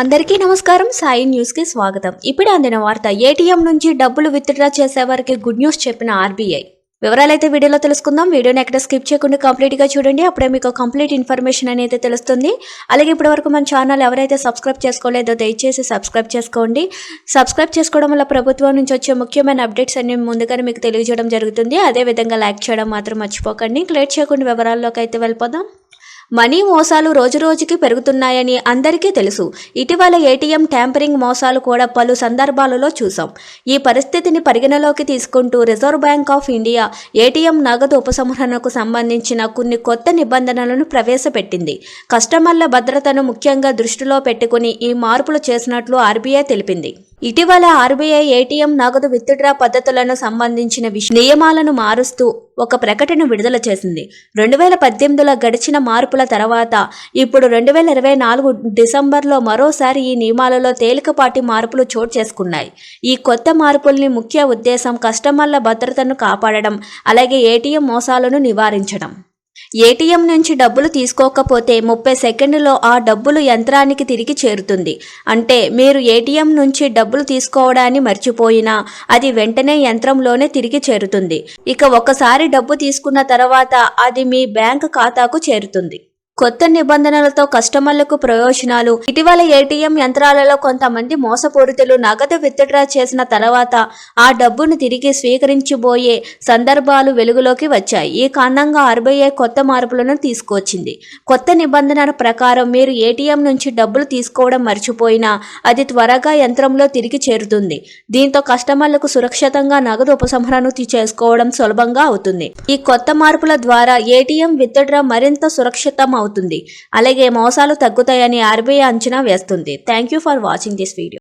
అందరికీ నమస్కారం. సాయి న్యూస్కి స్వాగతం. ఇప్పుడే అందిన వార్త ఏటీఎం నుంచి డబ్బులు విత్డ్రా చేసే వారికి గుడ్ న్యూస్ చెప్పిన ఆర్బీఐ. వివరాలైతే వీడియోలో తెలుసుకుందాం. వీడియోని ఎక్కడ స్కిప్ చేయకుండా కంప్లీట్గా చూడండి. అప్పుడే మీకు కంప్లీట్ ఇన్ఫర్మేషన్ అనేది తెలుస్తుంది. అలాగే ఇప్పటి వరకు మన ఛానల్ ఎవరైతే సబ్స్క్రైబ్ చేసుకోలేదో దయచేసి సబ్స్క్రైబ్ చేసుకోండి. సబ్స్క్రైబ్ చేసుకోవడం వల్ల ప్రభుత్వం నుంచి వచ్చే ముఖ్యమైన అప్డేట్స్ అన్ని ముందుగానే మీకు తెలియజేయడం జరుగుతుంది. అదే విధంగా లైక్ చేయడం మాత్రం మర్చిపోకండి. లేట్ చేయకుండా వివరాల్లోకి అయితే వెళ్ళిపోదాం. మనీ మోసాలు రోజురోజుకి పెరుగుతున్నాయని అందరికీ తెలుసు. ఇటీవల ఏటీఎం ట్యాంపరింగ్ మోసాలు కూడా పలు సందర్భాలలో చూసాం ఈ పరిస్థితిని పరిగణలోకి తీసుకుంటూ Reserve Bank of India ATM నగదు ఉపసంహరణకు సంబంధించిన కొన్ని కొత్త నిబంధనలను ప్రవేశపెట్టింది. కస్టమర్ల భద్రతను ముఖ్యంగా దృష్టిలో పెట్టుకుని ఈ మార్పులు చేసినట్లు ఆర్బీఐ తెలిపింది. ఇటీవల ఆర్బీఐ ఏటీఎం నగదు విత్డ్రా పద్ధతులను సంబంధించిన నియమాలను మారుస్తూ ఒక ప్రకటన విడుదల చేసింది. రెండు వేల పద్దెనిమిదిలో గడిచిన మార్పుల తర్వాత ఇప్పుడు రెండు వేల ఇరవై నాలుగు డిసెంబర్లో మరోసారి ఈ నియమాలలో తేలికపాటి మార్పులు చోటు చేసుకున్నాయి. ఈ కొత్త మార్పుల్ని ముఖ్య ఉద్దేశం కస్టమర్ల భద్రతను కాపాడడం అలాగే ఏటీఎం మోసాలను నివారించడం. ఏటీఎం నుంచి డబ్బులు తీసుకోకపోతే ముప్పై సెకండ్లో ఆ డబ్బులు యంత్రానికి తిరిగి చేరుతుంది. అంటే మీరు ఏటీఎం నుంచి డబ్బులు తీసుకోవడాన్ని మర్చిపోయినా అది వెంటనే యంత్రంలోనే తిరిగి చేరుతుంది. ఇక ఒకసారి డబ్బు తీసుకున్న తర్వాత అది మీ బ్యాంక్ ఖాతాకు చేరుతుంది. కొత్త నిబంధనలతో కస్టమర్లకు ప్రయోజనాలు. ఇటీవల ఏటీఎం యంత్రాలలో కొంతమంది మోసపూరితులు నగదు విత్డ్రా చేసిన తర్వాత ఆ డబ్బును తిరిగి స్వీకరించబోయే సందర్భాలు వెలుగులోకి వచ్చాయి. ఈ కారణంగా ఆర్బీఐ కొత్త మార్పులను తీసుకొచ్చింది కొత్త నిబంధనల ప్రకారం మీరు ఏటీఎం నుంచి డబ్బులు తీసుకోవడం మర్చిపోయినా అది త్వరగా యంత్రంలో తిరిగి చేరుతుంది. దీంతో కస్టమర్లకు సురక్షితంగా నగదు ఉపసంహరణ చేసుకోవడం సులభంగా అవుతుంది. ఈ కొత్త మార్పుల ద్వారా ఏటీఎం విత్డ్రా మరింత సురక్షితం అవుతుంది. అవుతుంది. అలాగే మోసాలు తగ్గుతాయని ఆర్బీఐ అంచనా వేస్తుంది. Thank you for watching this video